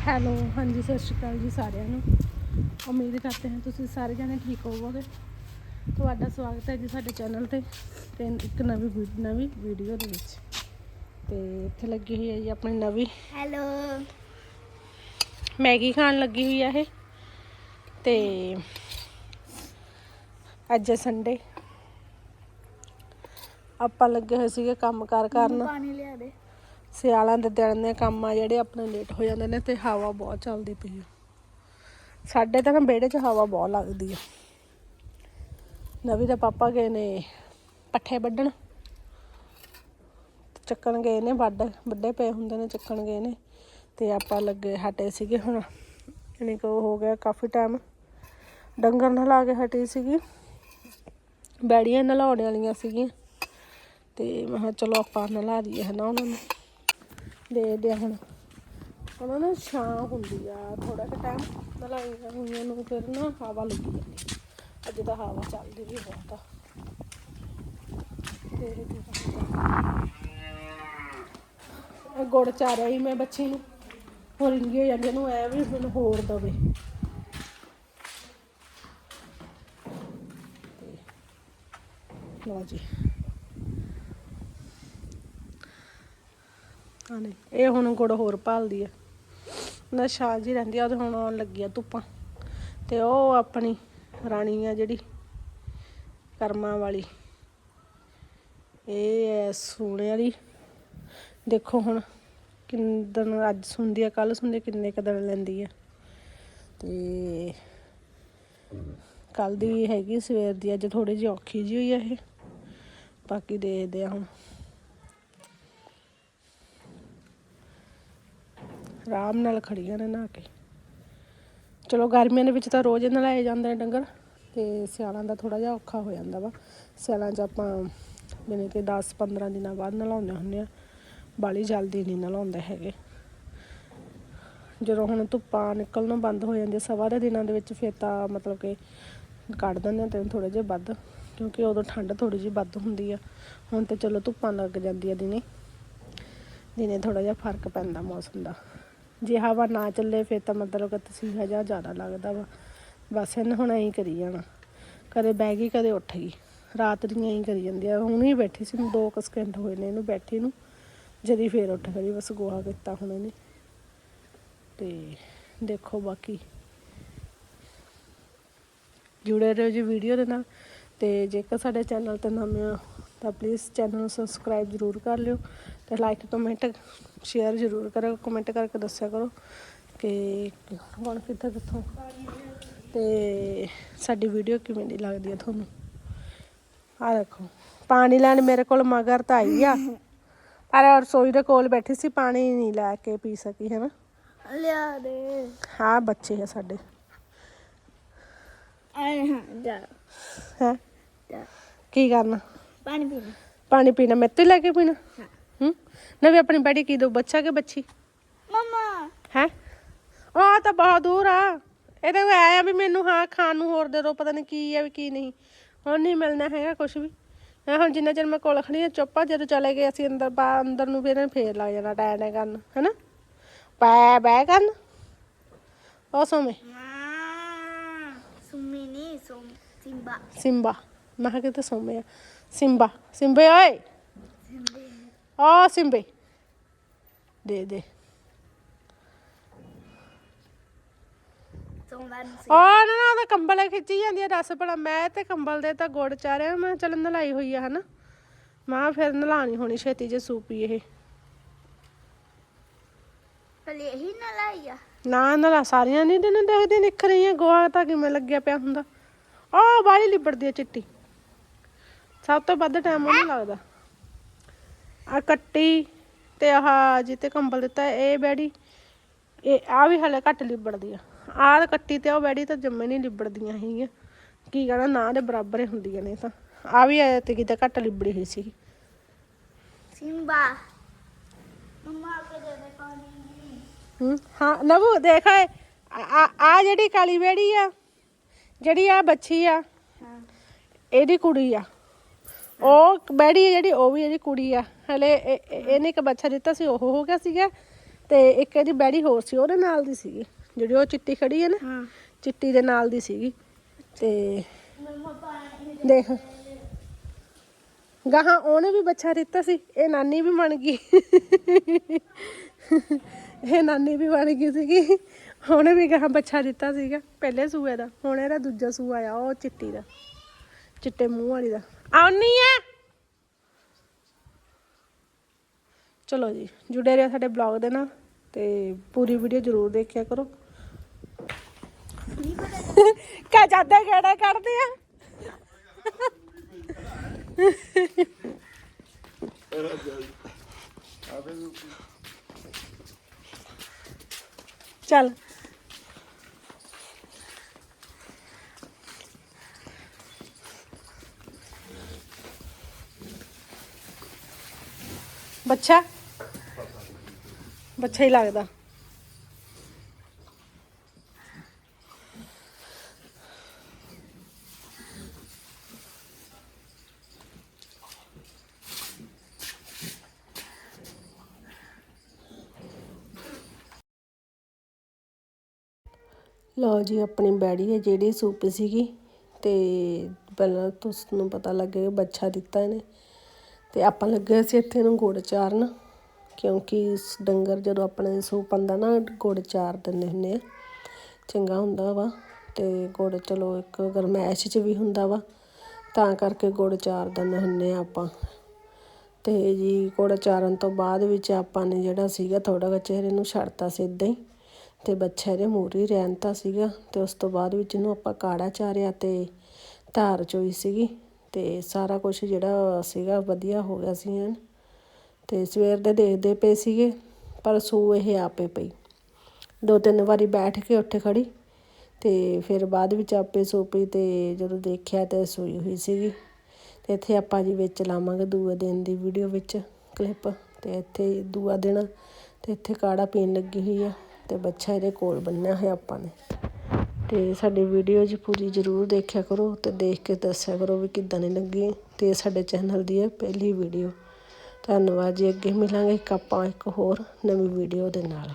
Hello ਹਾਂਜੀ ਸਤਿ ਸ਼੍ਰੀ ਅਕਾਲ ਜੀ ਸਾਰਿਆਂ ਨੂੰ। ਉਮੀਦ ਕਰਦੇ ਹਾਂ ਤੁਸੀਂ ਸਾਰੇ ਜਣੇ ਠੀਕ ਹੋਵੋਗੇ। ਤੁਹਾਡਾ ਸਵਾਗਤ ਹੈ ਜੀ ਸਾਡੇ ਚੈਨਲ ਤੇ ਤੇ ਇੱਕ ਨਵੀਂ ਵੀ- ਨਵੀਂ ਵੀਡੀਓ ਦੇ ਵਿੱਚ। ਤੇ ਇੱਥੇ ਲੱਗੀ ਹੋਈ ਹੈ ਜੀ ਆਪਣੀ ਨਵੀਂ। ਹੈਲੋ। ਮੈਗੀ ਖਾਣ ਲੱਗੀ ਹੋਈ ਆ ਇਹ। ਤੇ ਅੱਜ ਸੰਡੇ ਆਪਾਂ ਲੱਗੇ ਹੋਏ ਸੀਗੇ ਕੰਮ ਕਾਰ ਕਰਨ। ਪਾਣੀ ਲਿਆ ਦੇ। ਸਿਆਲਾਂ ਦੇ ਦਿਨ ਦੇ ਕੰਮ ਆ ਜਿਹੜੇ ਆਪਣੇ ਲੇਟ ਹੋ ਜਾਂਦੇ ਨੇ ਤੇ ਹਵਾ ਬਹੁਤ ਚੱਲਦੀ ਪਈ ਆ। ਸਾਡੇ ਤਾਂ ਨਾ ਵਿਹੜੇ 'ਚ ਹਵਾ ਬਹੁਤ ਲੱਗਦੀ ਆ। ਨਵੀਂ ਦੇ ਪਾਪਾ ਗਏ ਨੇ ਪੱਠੇ ਵੱਢਣ। ਚੱਕਣ ਗਏ ਨੇ ਵੱਢ ਵੱਡੇ ਪਏ ਹੁੰਦੇ ਨੇ, ਚੱਕਣ ਗਏ ਨੇ। ਤੇ ਆਪਾਂ ਲੱਗੇ ਹਟੇ ਸੀਗੇ ਹੁਣ। ਯਾਨੀ ਕਿ ਹੋ ਗਿਆ ਕਾਫੀ ਟਾਈਮ ਡੰਗਰ ਨਲਾ ਕੇ ਹਟੀ ਸੀਗੀ। ਬੈੜੀਆਂ ਨਲਾਉਣ ਵਾਲੀਆਂ ਸੀਗੀਆਂ। ਤੇ ਮੈਂ ਕਿਹਾ ਚਲੋ ਆਪਾਂ ਨਲਾ ਦਈਏ ਹਨਾ ਉਹਨਾਂ ਨੂੰ। ਦੇ ਦੇ ਹੁਣ। ਉਹਨਾਂ ਨੂੰ ਛਾਂ ਹੁੰਦੀ ਆ ਥੋੜਾ ਜਿਹਾ ਟਾਈਮ ਨਲਾਈਆਂ ਹੋਈਆਂ ਨੂੰ ਫਿਰ ਨਾ ਹਵਾ ਲੱਗੀ ਜਾਂਦੀ। ਅੱਜ ਤਾਂ ਹਵਾ ਚੱਲਦੀ ਵੀ ਬਹੁਤ ਆ। ਇਹ ਗੁੜ ਚਾਰਿਆ ਹੀ ਮੈਂ ਬੱਚੀ ਨੂੰ। ਹੋਰ ਇੰਗੀ ਹੋ ਜਾਂਦੀ ਇਹਨੂੰ ਐ ਵੀ ਮੈਨੂੰ ਹੋਰ ਦਵੇ। ਲਓ ਜੀ। ਹਾਂਜੀ ਇਹ ਹੁਣ ਗੁੜ ਹੋਰ ਭਾਲਦੀ ਆ। ਨਾ ਛਾਂ ਜੀ ਰਹਿੰਦੀ ਆ ਉਹ ਹੁਣ ਆਉਣ ਲੱਗੀ ਆ ਧੁੱਪਾਂ। ਤੇ ਉਹ ਆਪਣੀ ਰਾਣੀ ਆ ਜਿਹੜੀ ਕਰਮਾਂ ਵਾਲੀ। ਇਹ ਹੈ ਸੋਨੇ ਵਾਲੀ। ਦੇਖੋ ਹੁਣ ਕਿੰਨ ਅੱਜ ਸੁਣਦੀ ਆ ਕੱਲ ਸੁਣਦੀ ਕਿੰਨੇ ਕੁ ਦਿਨ ਲੈਂਦੀ ਆ। ਤੇ ਕੱਲ ਦੀ ਹੈਗੀ ਸਵੇਰ ਦੀ, ਅੱਜ ਥੋੜੀ ਜਿਹੀ ਔਖੀ ਜਿਹੀ ਹੋਈ ਆ ਇਹ। ਬਾਕੀ ਦੇਖਦੇ ਆ ਹੁਣ। ਆਰਾਮ ਨਾਲ ਖੜੀਆਂ ਨੇ ਨਹਾ ਕੇ। ਚਲੋ ਗਰਮੀਆਂ ਦੇ ਵਿੱਚ ਤਾਂ ਰੋਜ਼ ਨਲਾਏ ਜਾਂਦੇ ਨੇ ਡੰਗਰ ਤੇ ਸਿਆਲਾਂ ਦਾ ਥੋੜਾ ਜਿਹਾ ਔਖਾ ਹੋ ਜਾਂਦਾ ਵਾ। ਸਿਆਲਾਂ 'ਚ ਆਪਾਂ ਜਿਵੇਂ ਕਿ 10 15 ਦਿਨਾਂ ਬਾਅਦ ਨਲਾਉਂਦੇ ਹੁੰਦੇ ਆ ਬਾਲੀ ਜਲਦੀ ਨਹੀਂ ਨਲਾਉਂਦੇ ਹੈਗੇ। ਜਦੋਂ ਹੁਣ ਧੁੱਪਾਂ ਨਿਕਲਣੋਂ ਬੰਦ ਹੋ ਜਾਂਦੀ ਸਵਾ ਦੇ ਦਿਨਾਂ ਦੇ ਵਿੱਚ ਫਿਰ ਤਾਂ ਮਤਲਬ ਕਿ ਕੱਢ ਦਿੰਦੇ ਆ ਤੇ ਥੋੜੇ ਜਿਹਾ ਵੱਧ, ਕਿਉਂਕਿ ਉਦੋਂ ਠੰਡ ਥੋੜੀ ਜਿਹੀ ਵੱਧ ਹੁੰਦੀ ਆ। ਹੁਣ ਤੇ ਚਲੋ ਧੁੱਪਾਂ ਲੱਗ ਜਾਂਦੀ ਆ ਦਿਨੇ। ਦਿਨੇ ਥੋੜਾ ਜਿਹਾ ਫ਼ਰਕ ਪੈਂਦਾ ਮੌਸਮ ਦਾ। ਜੇ ਹਵਾ ਨਾ ਚੱਲੇ, ਫਿਰ ਤਾਂ ਮਤਲਬ ਕਿ ਤਸੀਹਾ ਜਿਹਾ ਜ਼ਿਆਦਾ ਲੱਗਦਾ ਵਾ। ਬਸ ਇਹਨੇ ਹੁਣ ਐਂ ਕਰੀ ਜਾਣਾ। ਕਦੇ ਬਹਿ ਗਈ, ਕਦੇ ਉੱਠ ਗਈ। ਰਾਤ ਦੀਆਂ ਐਂ ਕਰੀ ਜਾਂਦੀ ਆ ਹੁਣ ਹੀ ਬੈਠੀ ਸੀ, ਦੋ ਕੁ ਸਕਿੰਟ ਹੋਏ ਨੇ ਇਹਨੂੰ ਬੈਠੀ ਨੂੰ। ਜਦੀ ਫੇਰ ਉੱਠ ਗਈ ਬਸ ਗੋਹਾ ਕੀਤਾ ਹੁਣ ਇਹਨੇ। ਤੇ ਦੇਖੋ ਬਾਕੀ। ਜੁੜੇ ਰਹੋ ਜੀ ਵੀਡੀਓ ਦੇ ਨਾਲ। ਤੇ ਜੇਕਰ ਸਾਡੇ ਚੈਨਲ ਤੇ ਨਵੇਂ ਤਾਂ ਪਲੀਜ਼ ਚੈਨਲ ਨੂੰ ਸਬਸਕ੍ਰਾਈਬ ਜ਼ਰੂਰ ਕਰ ਲਿਓ ਤੇ ਲਾਈਕ ਕਮੈਂਟ ਸ਼ੇਅਰ ਜ਼ਰੂਰ ਕਰਿਓ ਕਮੈਂਟ ਕਰਕੇ ਦੱਸਿਆ ਕਰੋ ਕਿ ਕੌਣ ਕਿੱਥੇ ਕਿੱਥੋਂ। ਤੇ ਸਾਡੀ ਵੀਡੀਓ ਕਿਵੇਂ ਦੀ ਲੱਗਦੀ ਹੈ ਤੁਹਾਨੂੰ? ਆ ਦੇਖੋ ਪਾਣੀ ਲੈਣ ਮੇਰੇ ਕੋਲ ਮਗਰ ਤਾਂ ਆਈ ਆ। ਪਰ ਰਸੋਈ ਦੇ ਕੋਲ ਬੈਠੀ ਸੀ ਪਾਣੀ ਨਹੀਂ ਲੈ ਕੇ ਪੀ ਸਕੀ ਹੈ ਨਾ ਲਿਆ ਦੇ। ਹਾਂ ਬੱਚੇ ਆ ਸਾਡੇ। ਆਏ ਹਾਂ ਜਾ। ਹੈ? ਕੀ ਕਰਨਾ? ਪਾਣੀ ਪੀਣਾ ਪਾਣੀ ਪੀਣਾ ਮੈਂ ਤੇ ਲੈ ਕੇ ਪੀਣਾ ਹਾਂ। ਹੂੰ ਨਾ ਵੀ ਆਪਣੀ ਬੈਡੀ ਕੀ ਦੋ ਬੱਚਾ ਕਿ ਬੱਚੀ ਮਮਾ ਹੈ ਉਹ ਤਾਂ ਬਹੁਤ ਦੂਰ ਆ ਇਹਦੇ ਕੋਲ ਆਇਆ ਵੀ ਮੈਨੂੰ ਹਾਂ ਖਾਣ ਨੂੰ ਹੋਰ ਦੇ ਦੋ ਪਤਾ ਨਹੀਂ ਕੀ ਆ ਵੀ ਕੀ ਨਹੀਂ ਹੁਣ ਨਹੀਂ ਮਿਲਣਾ ਹੈਗਾ ਕੁਝ ਵੀ ਮੈਂ ਹੁਣ ਜਿੰਨਾ ਚਿਰ ਮੈਂ ਕੋਲ ਖੜੀ ਆ ਚੁੱਪ ਆ ਜਦੋਂ ਚਲੇ ਗਏ ਅਸੀਂ ਅੰਦਰ ਬਾ ਅੰਦਰ ਨੂੰ ਫਿਰ ਫੇਰ ਲੱਗ ਜਾਣਾ ਟੈਨ ਕਰਨ ਹੈਨਾ ਬੈ ਬੈ ਕਰਨ ਉਹ ਸੋਮੇ ਸੁਮੀ ਨਹੀਂ ਸੁਮ ਸਿੰਬਾ ਸਿੰਬਾ ਮੈਂ ਕਿਹਾ ਕਿਤੇ ਸੋਮੇ ਆ ਸਿੰਬਾ ਸਿੰਬੇ ਓਏ ਸਿੰਬੇ ਆ ਸਿੰਬੇ ਦੇ ਦੇ ਸੋਮਵਾਰ ਨੂੰ ਆ ਨਾ ਨਾ ਉਹਦਾ ਕੰਬਲ ਖਿੱਚੀ ਜਾਂਦੀ ਆ ਦੱਸ ਭਲਾ ਮੈਂ ਤੇ ਕੰਬਲ ਦੇ ਤਾਂ ਗੁੜ ਚਾਰਿਆ ਮੈਂ ਚੱਲ ਨਲਾਈ ਹੋਈ ਆ ਹਨਾ ਮਾਂ ਫਿਰ ਨਲਾਣੀ ਹੋਣੀ ਛੇਤੀ ਜੇ ਸੂਪੀ ਇਹ ਕਲ ਇਹੀ ਨਾ ਲਾਇਆ ਨਾ ਨਲਾ ਸਾਰੀਆਂ ਨਹੀਂ ਦਿਨ ਦੇਖਦੀ ਨਿਖ ਰਹੀਆਂ ਗੋਹਾ ਤਾਂ ਕਿਵੇਂ ਲੱਗਿਆ ਪਿਆ ਹੁੰਦਾ ਆ ਬਾਹਲੀ ਲਿਬੜਦੀ ਆ ਚਿੱਟੀ ਸਭ ਤੋਂ ਵੱਧ ਟਾਈਮ ਉਹਨੂੰ ਲੱਗਦਾ। ਆ ਕੱਟੀ ਤੇ ਆਹ ਜਿੱਤੇ ਕੰਬਲ ਦਿੱਤਾ ਇਹ ਬੈੜੀ ਇਹ ਆ ਵੀ ਹਲੇ ਘੱਟ ਲਿਬੜਦੀ ਆ। ਆਹ ਕੱਟੀ ਤੇ ਉਹ ਬੈੜੀ ਤਾਂ ਜੰਮੇ ਨਹੀਂ ਲਿਬੜਦੀਆਂ ਹੈਗੀਆਂ। ਕੀ ਕਹਣਾ ਨਾ ਦੇ ਬਰਾਬਰ ਹੀ ਹੁੰਦੀਆਂ ਨੇ ਤਾਂ। ਆ ਵੀ ਐ ਤੇ ਕਿਤੇ ਘੱਟ ਲਿਬੜੀ ਹੋਈ ਸੀ ਸਿੰਬਾ। ਮਮਾ ਆ ਕੇ ਦੇ ਦੇ ਪਾਣੀ। ਹੂੰ ਹਾਂ ਨਵੂ ਦੇਖ ਆ ਆ ਜਿਹੜੀ ਕਾਲੀ ਬੇੜੀ ਆ ਜਿਹੜੀ ਆ ਬੱਚੀ ਆ ਇਹਦੀ ਕੁੜੀ ਆ। ਉਹ ਬੈੜੀ ਆ ਜਿਹੜੀ ਉਹ ਵੀ ਇਹਦੀ ਕੁੜੀ ਆ। ਹਲੇ ਇਹ- ਇਹ- ਇਹਨੇ ਇੱਕ ਬੱਚਾ ਦਿੱਤਾ ਸੀ ਉਹ ਹੋ ਗਿਆ ਸੀਗਾ। ਤੇ ਇੱਕ ਇਹਦੀ ਬੈੜੀ ਹੋਰ ਸੀ ਉਹਦੇ ਨਾਲ ਦੀ ਸੀਗੀ। ਜਿਹੜੀ ਉਹ ਚਿੱਟੀ ਖੜੀ ਹੈ ਨਾ ਹਾਂ। ਚਿੱਟੀ ਦੇ ਨਾਲ ਦੀ ਸੀਗੀ। ਤੇ ਦੇਖ। ਗਾਹਾਂ ਉਹਨੇ ਵੀ ਬੱਚਾ ਦਿੱਤਾ ਸੀ ਇਹ ਨਾਨੀ ਵੀ ਬਣ ਗਈ। ਇਹ ਨਾਨੀ ਵੀ ਬਣ ਗਈ ਸੀਗੀ। ਉਹਨੇ ਵੀ ਗਾਹਾਂ ਬੱਚਾ ਦਿੱਤਾ ਸੀਗਾ ਪਹਿਲੇ ਸੂਏ ਦਾ। ਹੁਣ ਇਹਦਾ ਦੂਜਾ ਸੂਆ ਆ ਉਹ ਚਿੱਟੀ ਦਾ। ਚਿੱਟੇ ਮੂੰਹ ਵਾਲੀ ਦਾ। ਆਉਣੀ ਆ। ਚਲੋ ਜੀ, ਜੁੜੇ ਰਹੋ ਸਾਡੇ ਬਲੌਗ ਦੇ ਨਾਲ ਤੇ ਪੂਰੀ ਵੀਡੀਓ ਜ਼ਰੂਰ ਦੇਖਿਆ ਕਰੋ। ਕਾ ਜਾਂਦਾ ਕਿਹੜਾ ਕੱਢਦੇ ਆ। ਚੱਲ। ਬੱਚਾ? ਬੱਚਾ ਹੀ ਲੱਗਦਾ। ਲਓ ਜੀ, ਆਪਣੀ ਬੈੜੀ ਹੈ ਜਿਹੜੀ ਸੂਪ ਸੀਗੀ ਤੇ ਪਹਿਲਾਂ ਤੁਹਾਨੂੰ ਪਤਾ ਲੱਗੇ ਬੱਚਾ ਦਿੱਤਾ ਇਹਨੇ। ਅਤੇ ਆਪਾਂ ਲੱਗੇ ਸੀ ਇੱਥੇ ਨੂੰ ਗੁੜ ਚਾਰਨ, ਕਿਉਂਕਿ ਡੰਗਰ ਜਦੋਂ ਆਪਣੇ ਸੂਪ ਆਂਦਾ ਨਾ, ਗੁੜ ਚਾਰ ਦਿੰਦੇ ਹੁੰਦੇ ਆ। ਚੰਗਾ ਹੁੰਦਾ ਵਾ ਅਤੇ ਗੁੜ ਚਲੋ ਇੱਕ ਗਰਮੈਸ਼ 'ਚ ਵੀ ਹੁੰਦਾ ਵਾ, ਤਾਂ ਕਰਕੇ ਗੁੜ ਚਾਰ ਦਿੰਦੇ ਹੁੰਦੇ ਆ ਆਪਾਂ। ਅਤੇ ਜੀ, ਗੁੜ ਚਾਰਨ ਤੋਂ ਬਾਅਦ ਵਿੱਚ ਆਪਾਂ ਨੇ ਜਿਹੜਾ ਸੀਗਾ, ਥੋੜ੍ਹਾ ਜਿਹਾ ਚਿਹਰੇ ਨੂੰ ਛੱਡਤਾ ਸੀ ਇਦਾਂ ਹੀ, ਤੇ ਬੱਚਾ ਇਹਦੇ ਮੂਰੀ ਰਹਿੰਦਾ ਸੀਗਾ ਅਤੇ ਉਸ ਤੋਂ ਬਾਅਦ ਵਿੱਚ ਇਹਨੂੰ ਆਪਾਂ ਕਾੜਾ ਚਾਰਿਆ ਅਤੇ ਧਾਰ ਚੋਈ ਸੀਗੀ। ਅਤੇ ਸਾਰਾ ਕੁਛ ਜਿਹੜਾ ਸੀਗਾ ਵਧੀਆ ਹੋ ਗਿਆ ਸੀ ਐਨ। ਅਤੇ ਸਵੇਰ ਦੇ ਦੇਖਦੇ ਪਏ ਸੀਗੇ, ਪਰ ਸੂ ਇਹ ਆਪੇ ਪਈ। ਦੋ ਤਿੰਨ ਵਾਰੀ ਬੈਠ ਕੇ ਉੱਠ ਖੜੀ ਅਤੇ ਫਿਰ ਬਾਅਦ ਵਿੱਚ ਆਪੇ ਸੋ ਪਈ ਅਤੇ ਜਦੋਂ ਦੇਖਿਆ ਤਾਂ ਸੂਈ ਹੋਈ ਸੀਗੀ। ਅਤੇ ਇੱਥੇ ਆਪਾਂ ਜੀ ਵਿੱਚ ਲਾਵਾਂਗੇ ਦੂਏ ਦਿਨ ਦੀ ਵੀਡੀਓ ਵਿੱਚ ਕਲਿੱਪ ਅਤੇ ਇੱਥੇ ਦੂਆ ਦਿਨ ਅਤੇ ਇੱਥੇ ਕਾੜਾ ਪੀਣ ਲੱਗੀ ਹੋਈ ਆ ਅਤੇ ਬੱਚਾ ਇਹਦੇ ਕੋਲ ਬੰਨਿਆ ਹੋਇਆ ਆਪਾਂ ਨੇ। ਅਤੇ ਸਾਡੀ ਵੀਡੀਓ ਜੀ ਪੂਰੀ ਜ਼ਰੂਰ ਦੇਖਿਆ ਕਰੋ ਅਤੇ ਦੇਖ ਕੇ ਦੱਸਿਆ ਕਰੋ ਵੀ ਕਿੱਦਾਂ ਦੀ ਲੱਗੀ ਅਤੇ ਸਾਡੇ ਚੈਨਲ ਦੀ ਹੈ ਪਹਿਲੀ ਵੀਡੀਓ। ਧੰਨਵਾਦ ਜੀ, ਅੱਗੇ ਮਿਲਾਂਗੇ ਇੱਕ ਆਪਾਂ ਇੱਕ ਹੋਰ ਨਵੀਂ ਵੀਡੀਓ ਦੇ ਨਾਲ।